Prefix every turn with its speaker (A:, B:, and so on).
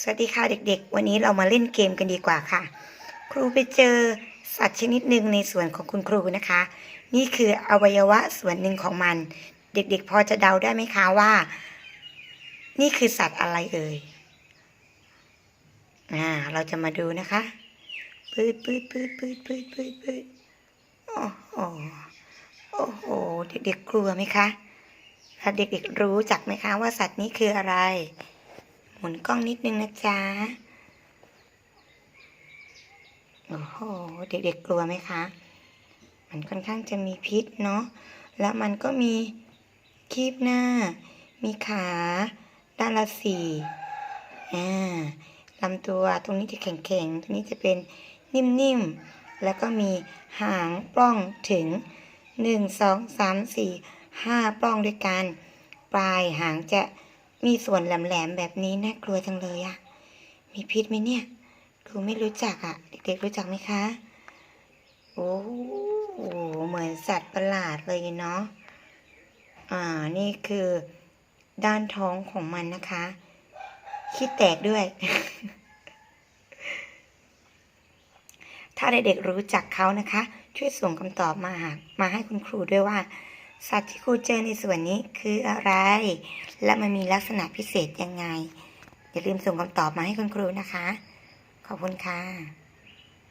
A: สวัสดีค่ะเด็กๆ วันนี้เรามาเล่นเกมกันดีกว่าค่ะ ครูไปเจอสัตว์ชนิดหนึ่งในส่วนของคุณครูนะคะ นี่คืออวัยวะส่วนหนึ่งของมัน เด็กๆ พอจะเดาได้ไหมคะว่า นี่คือสัตว์อะไรเอ่ยอ่าเราจะมาดูนะคะปืดปืดปืดปืดปืดปืดปืดโอ้โหโอ้โหเด็กๆกลัวไหมคะถ้าเด็กๆรู้จักไหมคะว่าสัตว์นี้คืออะไร มุนกล้องนิดนึงนะจ๊ะ โอ้โห เด็กๆกลัวไหมคะ มันค่อนข้างจะมีพิษเนาะ แล้วมันก็มีคีบหน้า มีขาด้านละสี่อ่าลำตัวตรงนี้จะแข็งๆ ตรงนี้จะเป็นนิ่มๆ แล้วก็มีหางปล้องถึงหนึ่งสองสามสี่ห้าปล้องด้วยกัน ปลายหางจะ มีส่วนแหลมๆแบบนี้น่ากลัวจังเลยอะมีพิษไหมเนี่ยครูไม่รู้จักอะเด็กๆรู้จักไหมคะ โอ้โหเหมือนสัตว์ประหลาดเลยเนาะอ่านี่คือด้านท้องของมันนะคะขี้แตกด้วย ถ้าเด็กๆรู้จักเขานะคะ ช่วยส่งคำตอบมาหามาให้คุณครูด้วยว่า สัตว์ที่ครูเจอในส่วนนี้คืออะไร และมันมีลักษณะพิเศษยังไง อย่าลืมส่งคำตอบมาให้คุณครูนะคะ ขอบคุณค่ะ